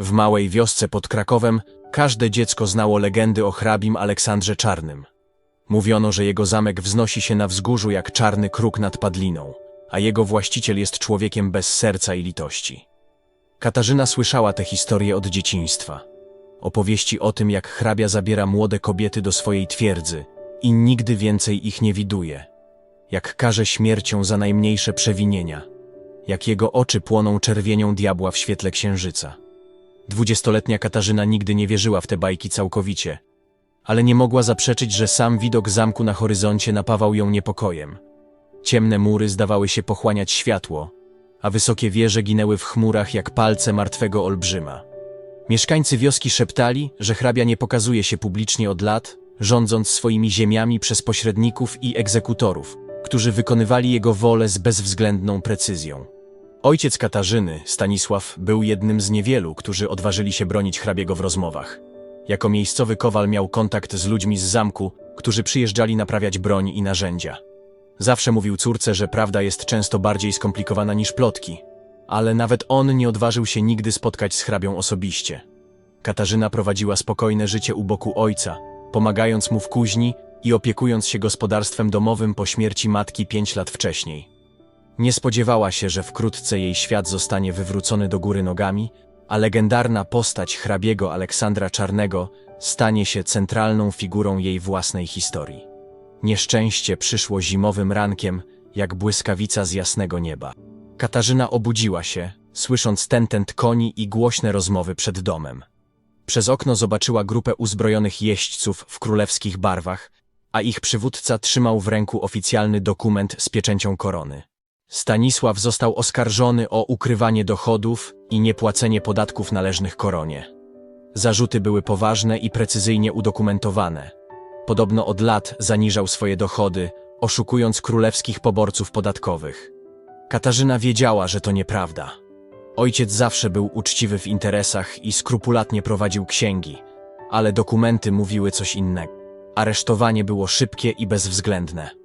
W małej wiosce pod Krakowem każde dziecko znało legendy o hrabim Aleksandrze Czarnym. Mówiono, że jego zamek wznosi się na wzgórzu jak czarny kruk nad padliną, a jego właściciel jest człowiekiem bez serca i litości. Katarzyna słyszała te historie od dzieciństwa. Opowieści o tym, jak hrabia zabiera młode kobiety do swojej twierdzy i nigdy więcej ich nie widuje. Jak karze śmiercią za najmniejsze przewinienia. Jak jego oczy płoną czerwienią diabła w świetle księżyca. Dwudziestoletnia Katarzyna nigdy nie wierzyła w te bajki całkowicie, ale nie mogła zaprzeczyć, że sam widok zamku na horyzoncie napawał ją niepokojem. Ciemne mury zdawały się pochłaniać światło, a wysokie wieże ginęły w chmurach jak palce martwego olbrzyma. Mieszkańcy wioski szeptali, że hrabia nie pokazuje się publicznie od lat, rządząc swoimi ziemiami przez pośredników i egzekutorów, którzy wykonywali jego wolę z bezwzględną precyzją. Ojciec Katarzyny, Stanisław, był jednym z niewielu, którzy odważyli się bronić hrabiego w rozmowach. Jako miejscowy kowal miał kontakt z ludźmi z zamku, którzy przyjeżdżali naprawiać broń i narzędzia. Zawsze mówił córce, że prawda jest często bardziej skomplikowana niż plotki, ale nawet on nie odważył się nigdy spotkać z hrabią osobiście. Katarzyna prowadziła spokojne życie u boku ojca, pomagając mu w kuźni i opiekując się gospodarstwem domowym po śmierci matki pięć lat wcześniej. Nie spodziewała się, że wkrótce jej świat zostanie wywrócony do góry nogami, a legendarna postać hrabiego Aleksandra Czarnego stanie się centralną figurą jej własnej historii. Nieszczęście przyszło zimowym rankiem, jak błyskawica z jasnego nieba. Katarzyna obudziła się, słysząc tentent koni i głośne rozmowy przed domem. Przez okno zobaczyła grupę uzbrojonych jeźdźców w królewskich barwach, a ich przywódca trzymał w ręku oficjalny dokument z pieczęcią korony. Stanisław został oskarżony o ukrywanie dochodów i niepłacenie podatków należnych koronie. Zarzuty były poważne i precyzyjnie udokumentowane. Podobno od lat zaniżał swoje dochody, oszukując królewskich poborców podatkowych. Katarzyna wiedziała, że to nieprawda. Ojciec zawsze był uczciwy w interesach i skrupulatnie prowadził księgi, ale dokumenty mówiły coś innego. Aresztowanie było szybkie i bezwzględne.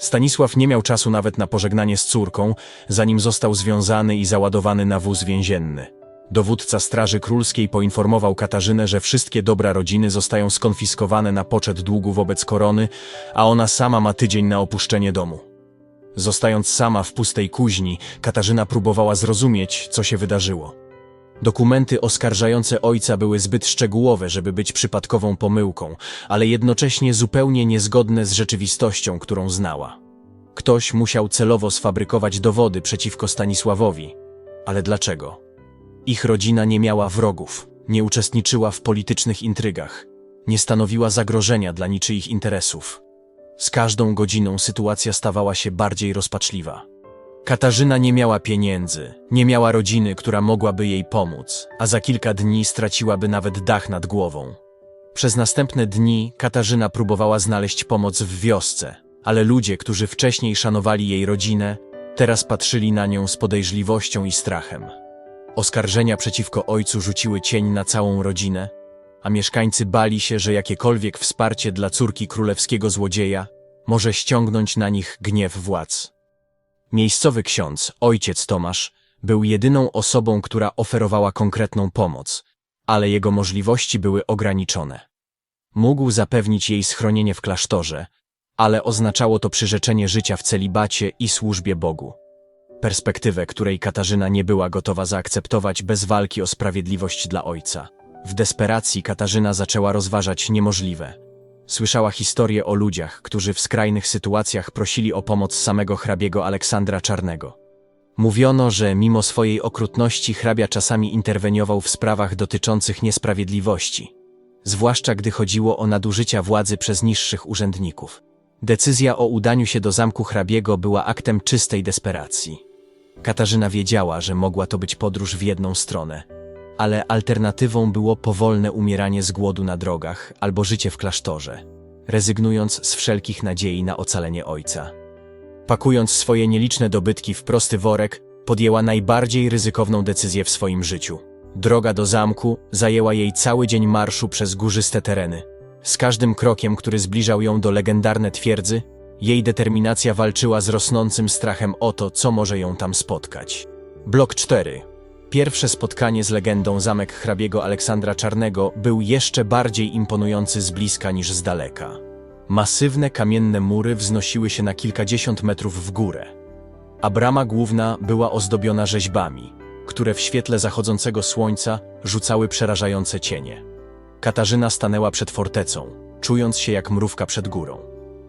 Stanisław nie miał czasu nawet na pożegnanie z córką, zanim został związany i załadowany na wóz więzienny. Dowódca Straży Królskiej poinformował Katarzynę, że wszystkie dobra rodziny zostają skonfiskowane na poczet długu wobec korony, a ona sama ma tydzień na opuszczenie domu. Zostając sama w pustej kuźni, Katarzyna próbowała zrozumieć, co się wydarzyło. Dokumenty oskarżające ojca były zbyt szczegółowe, żeby być przypadkową pomyłką, ale jednocześnie zupełnie niezgodne z rzeczywistością, którą znała. Ktoś musiał celowo sfabrykować dowody przeciwko Stanisławowi. Ale dlaczego? Ich rodzina nie miała wrogów, nie uczestniczyła w politycznych intrygach, nie stanowiła zagrożenia dla niczyich interesów. Z każdą godziną sytuacja stawała się bardziej rozpaczliwa. Katarzyna nie miała pieniędzy, nie miała rodziny, która mogłaby jej pomóc, a za kilka dni straciłaby nawet dach nad głową. Przez następne dni Katarzyna próbowała znaleźć pomoc w wiosce, ale ludzie, którzy wcześniej szanowali jej rodzinę, teraz patrzyli na nią z podejrzliwością i strachem. Oskarżenia przeciwko ojcu rzuciły cień na całą rodzinę, a mieszkańcy bali się, że jakiekolwiek wsparcie dla córki królewskiego złodzieja może ściągnąć na nich gniew władz. Miejscowy ksiądz, ojciec Tomasz, był jedyną osobą, która oferowała konkretną pomoc, ale jego możliwości były ograniczone. Mógł zapewnić jej schronienie w klasztorze, ale oznaczało to przyrzeczenie życia w celibacie i służbie Bogu. Perspektywę, której Katarzyna nie była gotowa zaakceptować bez walki o sprawiedliwość dla ojca. W desperacji Katarzyna zaczęła rozważać niemożliwe. Słyszała historie o ludziach, którzy w skrajnych sytuacjach prosili o pomoc samego hrabiego Aleksandra Czarnego. Mówiono, że mimo swojej okrutności hrabia czasami interweniował w sprawach dotyczących niesprawiedliwości, zwłaszcza gdy chodziło o nadużycia władzy przez niższych urzędników. Decyzja o udaniu się do zamku hrabiego była aktem czystej desperacji. Katarzyna wiedziała, że mogła to być podróż w jedną stronę, ale alternatywą było powolne umieranie z głodu na drogach albo życie w klasztorze, rezygnując z wszelkich nadziei na ocalenie ojca. Pakując swoje nieliczne dobytki w prosty worek, podjęła najbardziej ryzykowną decyzję w swoim życiu. Droga do zamku zajęła jej cały dzień marszu przez górzyste tereny. Z każdym krokiem, który zbliżał ją do legendarne twierdzy, jej determinacja walczyła z rosnącym strachem o to, co może ją tam spotkać. Blok 4. Pierwsze spotkanie z legendą zamek hrabiego Aleksandra Czarnego był jeszcze bardziej imponujący z bliska niż z daleka. Masywne kamienne mury wznosiły się na kilkadziesiąt metrów w górę, a brama główna była ozdobiona rzeźbami, które w świetle zachodzącego słońca rzucały przerażające cienie. Katarzyna stanęła przed fortecą, czując się jak mrówka przed górą.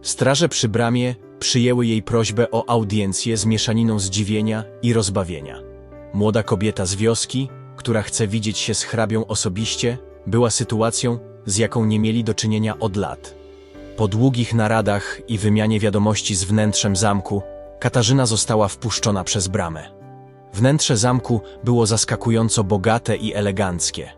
Straże przy bramie przyjęły jej prośbę o audiencję z mieszaniną zdziwienia i rozbawienia. Młoda kobieta z wioski, która chce widzieć się z hrabią osobiście, była sytuacją, z jaką nie mieli do czynienia od lat. Po długich naradach i wymianie wiadomości z wnętrzem zamku, Katarzyna została wpuszczona przez bramę. Wnętrze zamku było zaskakująco bogate i eleganckie.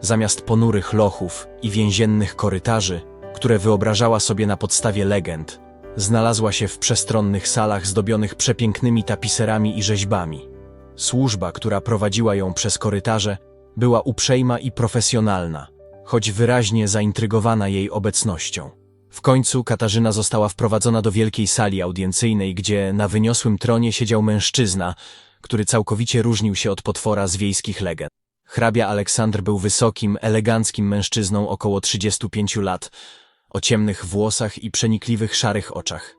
Zamiast ponurych lochów i więziennych korytarzy, które wyobrażała sobie na podstawie legend, znalazła się w przestronnych salach zdobionych przepięknymi tapiserami i rzeźbami. Służba, która prowadziła ją przez korytarze, była uprzejma i profesjonalna, choć wyraźnie zaintrygowana jej obecnością. W końcu Katarzyna została wprowadzona do wielkiej sali audiencjnej, gdzie na wyniosłym tronie siedział mężczyzna, który całkowicie różnił się od potwora z wiejskich legend. Hrabia Aleksandr był wysokim, eleganckim mężczyzną około 35 lat, o ciemnych włosach i przenikliwych szarych oczach.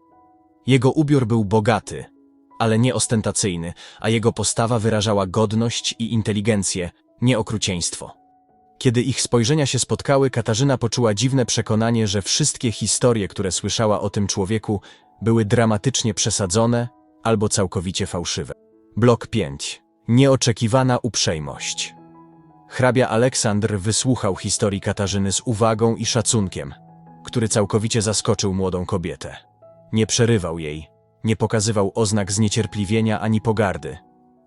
Jego ubiór był bogaty, ale nie ostentacyjny, a jego postawa wyrażała godność i inteligencję, nie okrucieństwo. Kiedy ich spojrzenia się spotkały, Katarzyna poczuła dziwne przekonanie, że wszystkie historie, które słyszała o tym człowieku, były dramatycznie przesadzone albo całkowicie fałszywe. Blok 5. Nieoczekiwana uprzejmość. Hrabia Aleksandr wysłuchał historii Katarzyny z uwagą i szacunkiem, który całkowicie zaskoczył młodą kobietę. Nie przerywał jej, nie pokazywał oznak zniecierpliwienia ani pogardy,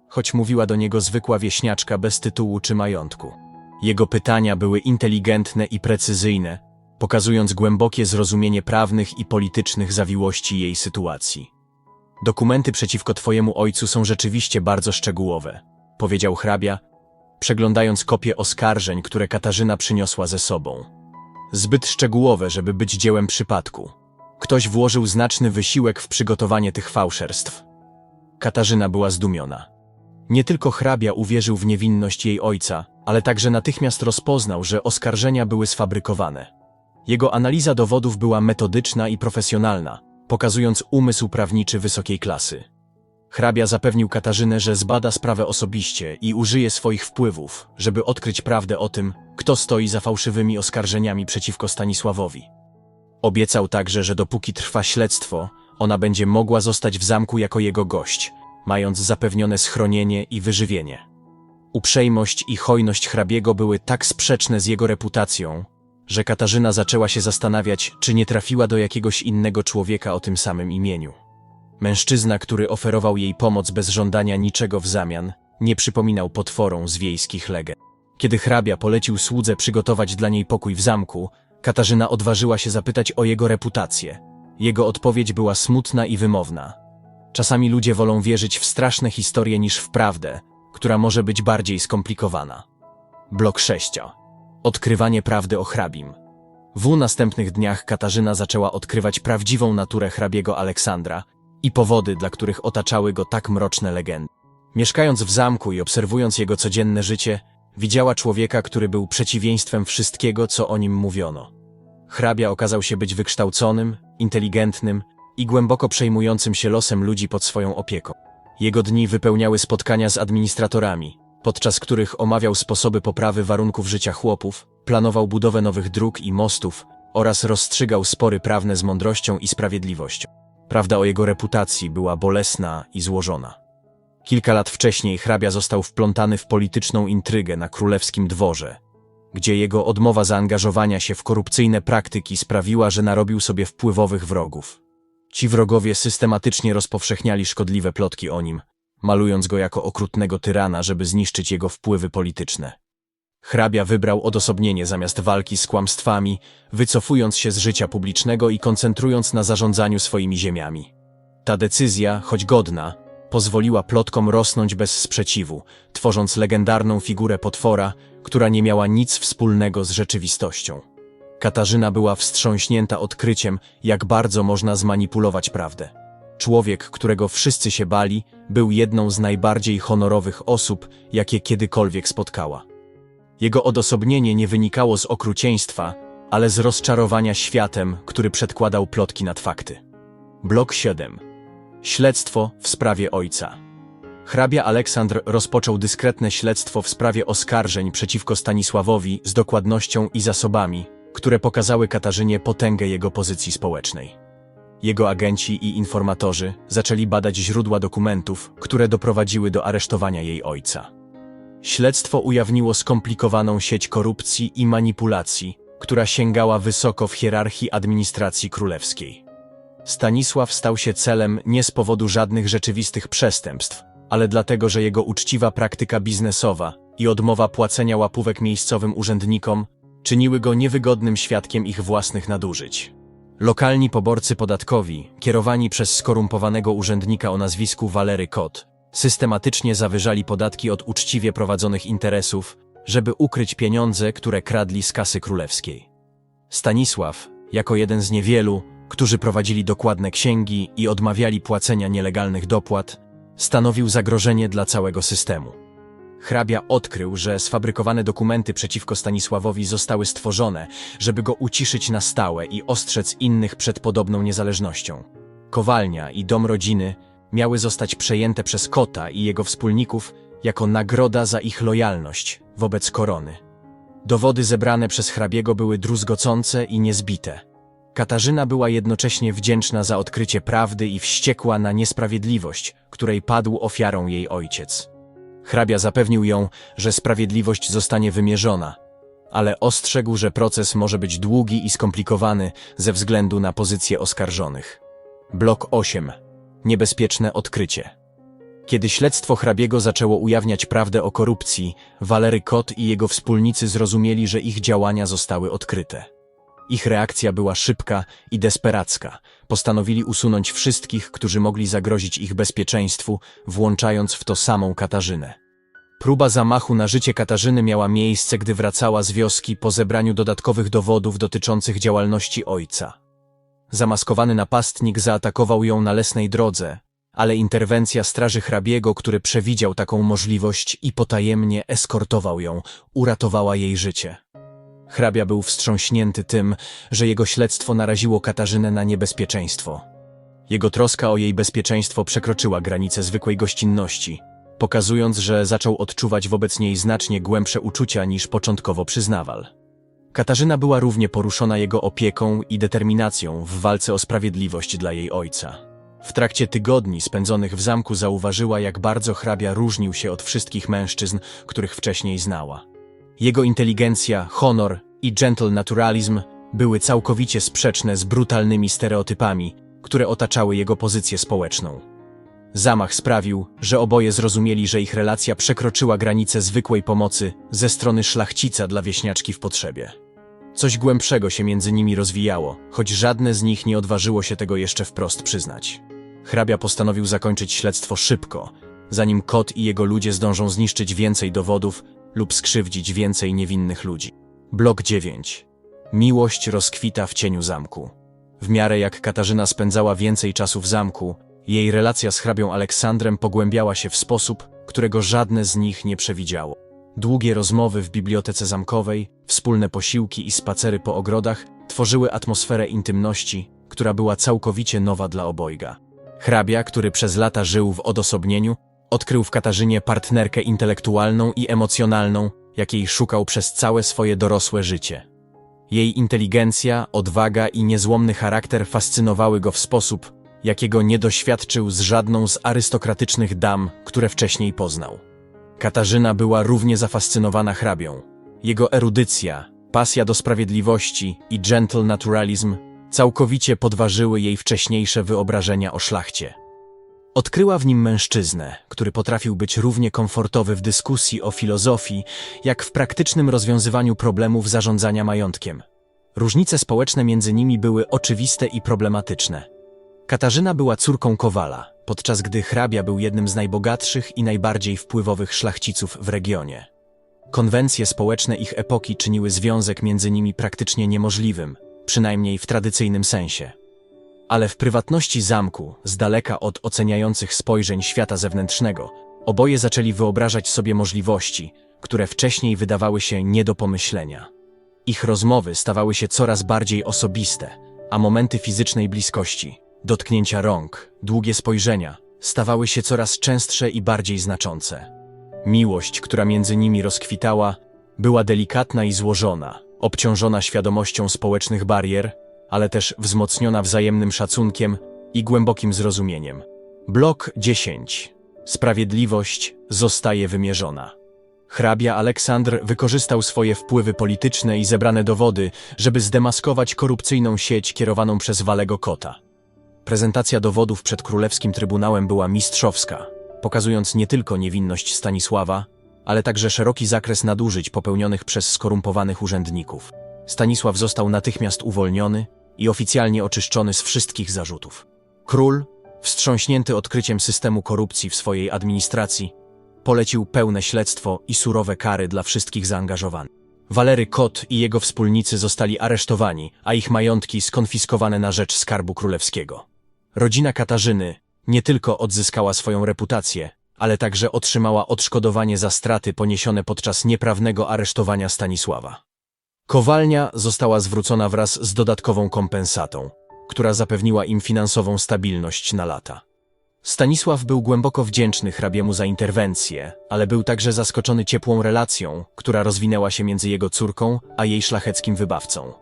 choć mówiła do niego zwykła wieśniaczka bez tytułu czy majątku. Jego pytania były inteligentne i precyzyjne, pokazując głębokie zrozumienie prawnych i politycznych zawiłości jej sytuacji. Dokumenty przeciwko twojemu ojcu są rzeczywiście bardzo szczegółowe, powiedział hrabia, przeglądając kopie oskarżeń, które Katarzyna przyniosła ze sobą. Zbyt szczegółowe, żeby być dziełem przypadku. Ktoś włożył znaczny wysiłek w przygotowanie tych fałszerstw. Katarzyna była zdumiona. Nie tylko hrabia uwierzył w niewinność jej ojca, ale także natychmiast rozpoznał, że oskarżenia były sfabrykowane. Jego analiza dowodów była metodyczna i profesjonalna, pokazując umysł prawniczy wysokiej klasy. Hrabia zapewnił Katarzynę, że zbada sprawę osobiście i użyje swoich wpływów, żeby odkryć prawdę o tym, kto stoi za fałszywymi oskarżeniami przeciwko Stanisławowi. Obiecał także, że dopóki trwa śledztwo, ona będzie mogła zostać w zamku jako jego gość, mając zapewnione schronienie i wyżywienie. Uprzejmość i hojność hrabiego były tak sprzeczne z jego reputacją, że Katarzyna zaczęła się zastanawiać, czy nie trafiła do jakiegoś innego człowieka o tym samym imieniu. Mężczyzna, który oferował jej pomoc bez żądania niczego w zamian, nie przypominał potworom z wiejskich legend. Kiedy hrabia polecił słudze przygotować dla niej pokój w zamku, Katarzyna odważyła się zapytać o jego reputację. Jego odpowiedź była smutna i wymowna. Czasami ludzie wolą wierzyć w straszne historie niż w prawdę, która może być bardziej skomplikowana. Blok 6. Odkrywanie prawdy o hrabim. W następnych dniach Katarzyna zaczęła odkrywać prawdziwą naturę hrabiego Aleksandra i powody, dla których otaczały go tak mroczne legendy. Mieszkając w zamku i obserwując jego codzienne życie, widziała człowieka, który był przeciwieństwem wszystkiego, co o nim mówiono. Hrabia okazał się być wykształconym, inteligentnym i głęboko przejmującym się losem ludzi pod swoją opieką. Jego dni wypełniały spotkania z administratorami, podczas których omawiał sposoby poprawy warunków życia chłopów, planował budowę nowych dróg i mostów oraz rozstrzygał spory prawne z mądrością i sprawiedliwością. Prawda o jego reputacji była bolesna i złożona. Kilka lat wcześniej hrabia został wplątany w polityczną intrygę na królewskim dworze, gdzie jego odmowa zaangażowania się w korupcyjne praktyki sprawiła, że narobił sobie wpływowych wrogów. Ci wrogowie systematycznie rozpowszechniali szkodliwe plotki o nim, malując go jako okrutnego tyrana, żeby zniszczyć jego wpływy polityczne. Hrabia wybrał odosobnienie zamiast walki z kłamstwami, wycofując się z życia publicznego i koncentrując na zarządzaniu swoimi ziemiami. Ta decyzja, choć godna, pozwoliła plotkom rosnąć bez sprzeciwu, tworząc legendarną figurę potwora, która nie miała nic wspólnego z rzeczywistością. Katarzyna była wstrząśnięta odkryciem, jak bardzo można zmanipulować prawdę. człowiek, którego wszyscy się bali, był jedną z najbardziej honorowych osób, jakie kiedykolwiek spotkała. Jego odosobnienie nie wynikało z okrucieństwa, ale z rozczarowania światem, który przedkładał plotki nad fakty. Blok 7. Śledztwo w sprawie ojca. Hrabia Aleksandr rozpoczął dyskretne śledztwo w sprawie oskarżeń przeciwko Stanisławowi z dokładnością i zasobami, które pokazały Katarzynie potęgę jego pozycji społecznej. Jego agenci i informatorzy zaczęli badać źródła dokumentów, które doprowadziły do aresztowania jej ojca. Śledztwo ujawniło skomplikowaną sieć korupcji i manipulacji, która sięgała wysoko w hierarchii administracji królewskiej. Stanisław stał się celem nie z powodu żadnych rzeczywistych przestępstw, ale dlatego, że jego uczciwa praktyka biznesowa i odmowa płacenia łapówek miejscowym urzędnikom czyniły go niewygodnym świadkiem ich własnych nadużyć. Lokalni poborcy podatkowi, kierowani przez skorumpowanego urzędnika o nazwisku Walery Kot, systematycznie zawyżali podatki od uczciwie prowadzonych interesów, żeby ukryć pieniądze, które kradli z kasy królewskiej. Stanisław, jako jeden z niewielu, którzy prowadzili dokładne księgi i odmawiali płacenia nielegalnych dopłat, stanowił zagrożenie dla całego systemu. Hrabia odkrył, że sfabrykowane dokumenty przeciwko Stanisławowi zostały stworzone, żeby go uciszyć na stałe i ostrzec innych przed podobną niezależnością. Kowalnia i dom rodziny miały zostać przejęte przez Kota i jego wspólników jako nagroda za ich lojalność wobec korony. Dowody zebrane przez hrabiego były druzgocące i niezbite. Katarzyna była jednocześnie wdzięczna za odkrycie prawdy i wściekła na niesprawiedliwość, której padł ofiarą jej ojciec. Hrabia zapewnił ją, że sprawiedliwość zostanie wymierzona, ale ostrzegł, że proces może być długi i skomplikowany ze względu na pozycję oskarżonych. Blok 8. Niebezpieczne odkrycie. Kiedy śledztwo hrabiego zaczęło ujawniać prawdę o korupcji, Walery Kot i jego wspólnicy zrozumieli, że ich działania zostały odkryte. Ich reakcja była szybka i desperacka. Postanowili usunąć wszystkich, którzy mogli zagrozić ich bezpieczeństwu, włączając w to samą Katarzynę. Próba zamachu na życie Katarzyny miała miejsce, gdy wracała z wioski po zebraniu dodatkowych dowodów dotyczących działalności ojca. Zamaskowany napastnik zaatakował ją na lesnej drodze, ale interwencja straży hrabiego, który przewidział taką możliwość i potajemnie eskortował ją, uratowała jej życie. Hrabia był wstrząśnięty tym, że jego śledztwo naraziło Katarzynę na niebezpieczeństwo. Jego troska o jej bezpieczeństwo przekroczyła granice zwykłej gościnności, pokazując, że zaczął odczuwać wobec niej znacznie głębsze uczucia niż początkowo przyznawał. Katarzyna była równie poruszona jego opieką i determinacją w walce o sprawiedliwość dla jej ojca. W trakcie tygodni spędzonych w zamku zauważyła, jak bardzo hrabia różnił się od wszystkich mężczyzn, których wcześniej znała. Jego inteligencja, honor i gentle naturalizm były całkowicie sprzeczne z brutalnymi stereotypami, które otaczały jego pozycję społeczną. Zamach sprawił, że oboje zrozumieli, że ich relacja przekroczyła granice zwykłej pomocy ze strony szlachcica dla wieśniaczki w potrzebie. Coś głębszego się między nimi rozwijało, choć żadne z nich nie odważyło się tego jeszcze wprost przyznać. Hrabia postanowił zakończyć śledztwo szybko, zanim kot i jego ludzie zdążą zniszczyć więcej dowodów lub skrzywdzić więcej niewinnych ludzi. Blok 9. Miłość rozkwita w cieniu zamku. W miarę jak Katarzyna spędzała więcej czasu w zamku, jej relacja z hrabią Aleksandrem pogłębiała się w sposób, którego żadne z nich nie przewidziało. Długie rozmowy w bibliotece zamkowej, wspólne posiłki i spacery po ogrodach tworzyły atmosferę intymności, która była całkowicie nowa dla obojga. Hrabia, który przez lata żył w odosobnieniu, odkrył w Katarzynie partnerkę intelektualną i emocjonalną, jakiej szukał przez całe swoje dorosłe życie. Jej inteligencja, odwaga i niezłomny charakter fascynowały go w sposób, jakiego nie doświadczył z żadną z arystokratycznych dam, które wcześniej poznał. Katarzyna była równie zafascynowana hrabią. Jego erudycja, pasja do sprawiedliwości i gentle naturalizm całkowicie podważyły jej wcześniejsze wyobrażenia o szlachcie. Odkryła w nim mężczyznę, który potrafił być równie komfortowy w dyskusji o filozofii, jak w praktycznym rozwiązywaniu problemów zarządzania majątkiem. Różnice społeczne między nimi były oczywiste i problematyczne. Katarzyna była córką kowala, podczas gdy hrabia był jednym z najbogatszych i najbardziej wpływowych szlachciców w regionie. Konwencje społeczne ich epoki czyniły związek między nimi praktycznie niemożliwym, przynajmniej w tradycyjnym sensie. Ale w prywatności zamku, z daleka od oceniających spojrzeń świata zewnętrznego, oboje zaczęli wyobrażać sobie możliwości, które wcześniej wydawały się nie do pomyślenia. Ich rozmowy stawały się coraz bardziej osobiste, a momenty fizycznej bliskości, dotknięcia rąk, długie spojrzenia, stawały się coraz częstsze i bardziej znaczące. Miłość, która między nimi rozkwitała, była delikatna i złożona, obciążona świadomością społecznych barier, ale też wzmocniona wzajemnym szacunkiem i głębokim zrozumieniem. Blok 10. Sprawiedliwość zostaje wymierzona. Hrabia Aleksandr wykorzystał swoje wpływy polityczne i zebrane dowody, żeby zdemaskować korupcyjną sieć kierowaną przez Walego Kota. Prezentacja dowodów przed królewskim trybunałem była mistrzowska, pokazując nie tylko niewinność Stanisława, ale także szeroki zakres nadużyć popełnionych przez skorumpowanych urzędników. Stanisław został natychmiast uwolniony i oficjalnie oczyszczony z wszystkich zarzutów. Król, wstrząśnięty odkryciem systemu korupcji w swojej administracji, polecił pełne śledztwo i surowe kary dla wszystkich zaangażowanych. Walery Kot i jego wspólnicy zostali aresztowani, a ich majątki skonfiskowane na rzecz skarbu królewskiego. Rodzina Katarzyny nie tylko odzyskała swoją reputację, ale także otrzymała odszkodowanie za straty poniesione podczas nieprawnego aresztowania Stanisława. Kowalnia została zwrócona wraz z dodatkową kompensatą, która zapewniła im finansową stabilność na lata. Stanisław był głęboko wdzięczny hrabiemu za interwencję, ale był także zaskoczony ciepłą relacją, która rozwinęła się między jego córką a jej szlacheckim wybawcą.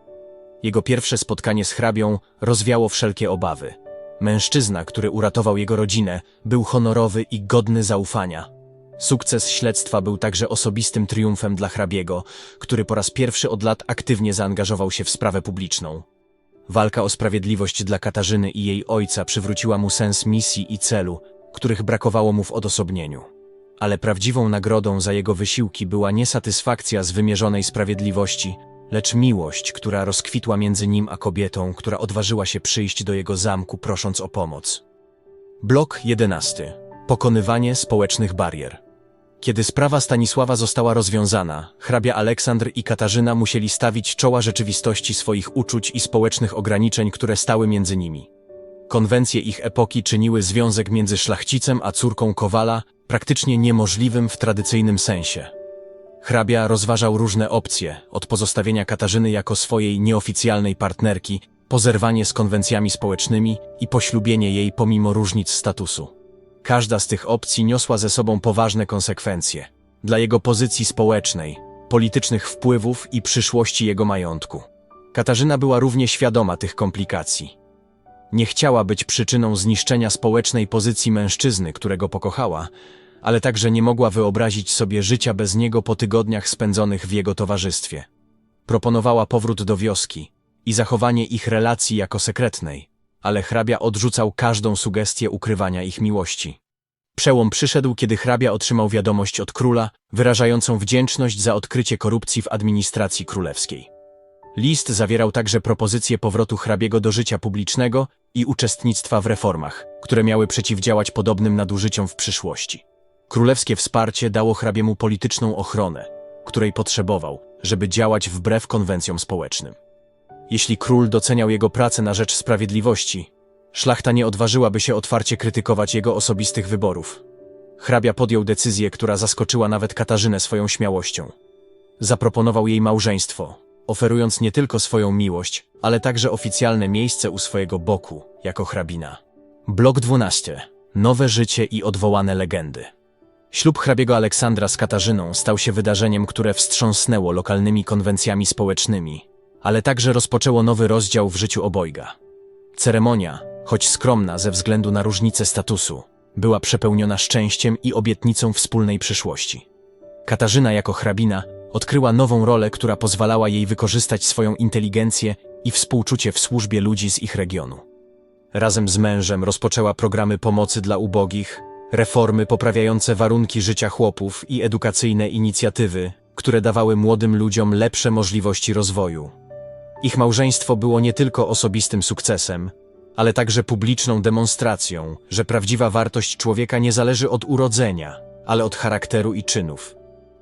Jego pierwsze spotkanie z hrabią rozwiało wszelkie obawy. Mężczyzna, który uratował jego rodzinę, był honorowy i godny zaufania. Sukces śledztwa był także osobistym triumfem dla hrabiego, który po raz pierwszy od lat aktywnie zaangażował się w sprawę publiczną. Walka o sprawiedliwość dla Katarzyny i jej ojca przywróciła mu sens misji i celu, których brakowało mu w odosobnieniu. Ale prawdziwą nagrodą za jego wysiłki była nie satysfakcja z wymierzonej sprawiedliwości, lecz miłość, która rozkwitła między nim a kobietą, która odważyła się przyjść do jego zamku prosząc o pomoc. Blok 11. Pokonywanie społecznych barier. Kiedy sprawa Stanisława została rozwiązana, hrabia Aleksandr i Katarzyna musieli stawić czoła rzeczywistości swoich uczuć i społecznych ograniczeń, które stały między nimi. Konwencje ich epoki czyniły związek między szlachcicem a córką Kowala praktycznie niemożliwym w tradycyjnym sensie. Hrabia rozważał różne opcje, od pozostawienia Katarzyny jako swojej nieoficjalnej partnerki, po zerwanie z konwencjami społecznymi i poślubienie jej pomimo różnic statusu. Każda z tych opcji niosła ze sobą poważne konsekwencje dla jego pozycji społecznej, politycznych wpływów i przyszłości jego majątku. Katarzyna była równie świadoma tych komplikacji. Nie chciała być przyczyną zniszczenia społecznej pozycji mężczyzny, którego pokochała, ale także nie mogła wyobrazić sobie życia bez niego po tygodniach spędzonych w jego towarzystwie. Proponowała powrót do wioski i zachowanie ich relacji jako sekretnej, ale hrabia odrzucał każdą sugestię ukrywania ich miłości. Przełom przyszedł, kiedy hrabia otrzymał wiadomość od króla, wyrażającą wdzięczność za odkrycie korupcji w administracji królewskiej. List zawierał także propozycję powrotu hrabiego do życia publicznego i uczestnictwa w reformach, które miały przeciwdziałać podobnym nadużyciom w przyszłości. Królewskie wsparcie dało hrabiemu polityczną ochronę, której potrzebował, żeby działać wbrew konwencjom społecznym. Jeśli król doceniał jego pracę na rzecz sprawiedliwości, szlachta nie odważyłaby się otwarcie krytykować jego osobistych wyborów. Hrabia podjął decyzję, która zaskoczyła nawet Katarzynę swoją śmiałością. Zaproponował jej małżeństwo, oferując nie tylko swoją miłość, ale także oficjalne miejsce u swojego boku, jako hrabina. Blok 12. Nowe życie i odwołane legendy. Ślub hrabiego Aleksandra z Katarzyną stał się wydarzeniem, które wstrząsnęło lokalnymi konwencjami społecznymi, ale także rozpoczęło nowy rozdział w życiu obojga. Ceremonia, choć skromna ze względu na różnicę statusu, była przepełniona szczęściem i obietnicą wspólnej przyszłości. Katarzyna jako hrabina odkryła nową rolę, która pozwalała jej wykorzystać swoją inteligencję i współczucie w służbie ludzi z ich regionu. Razem z mężem rozpoczęła programy pomocy dla ubogich, reformy poprawiające warunki życia chłopów i edukacyjne inicjatywy, które dawały młodym ludziom lepsze możliwości rozwoju. Ich małżeństwo było nie tylko osobistym sukcesem, ale także publiczną demonstracją, że prawdziwa wartość człowieka nie zależy od urodzenia, ale od charakteru i czynów.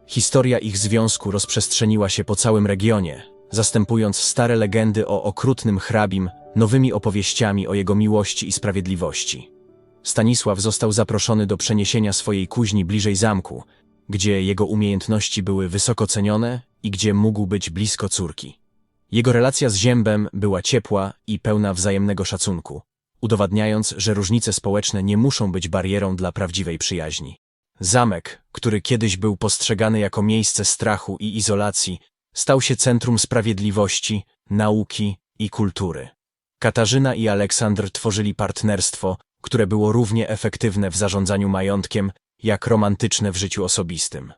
Historia ich związku rozprzestrzeniła się po całym regionie, zastępując stare legendy o okrutnym hrabim nowymi opowieściami o jego miłości i sprawiedliwości. Stanisław został zaproszony do przeniesienia swojej kuźni bliżej zamku, gdzie jego umiejętności były wysoko cenione i gdzie mógł być blisko córki. Jego relacja z Ziębem była ciepła i pełna wzajemnego szacunku, udowadniając, że różnice społeczne nie muszą być barierą dla prawdziwej przyjaźni. Zamek, który kiedyś był postrzegany jako miejsce strachu i izolacji, stał się centrum sprawiedliwości, nauki i kultury. Katarzyna i Aleksandr tworzyli partnerstwo, które było równie efektywne w zarządzaniu majątkiem, jak romantyczne w życiu osobistym.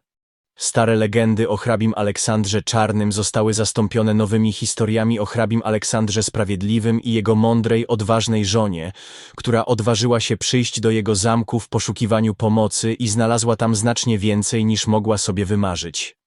Stare legendy o hrabim Aleksandrze Czarnym zostały zastąpione nowymi historiami o hrabim Aleksandrze Sprawiedliwym i jego mądrej, odważnej żonie, która odważyła się przyjść do jego zamku w poszukiwaniu pomocy i znalazła tam znacznie więcej niż mogła sobie wymarzyć.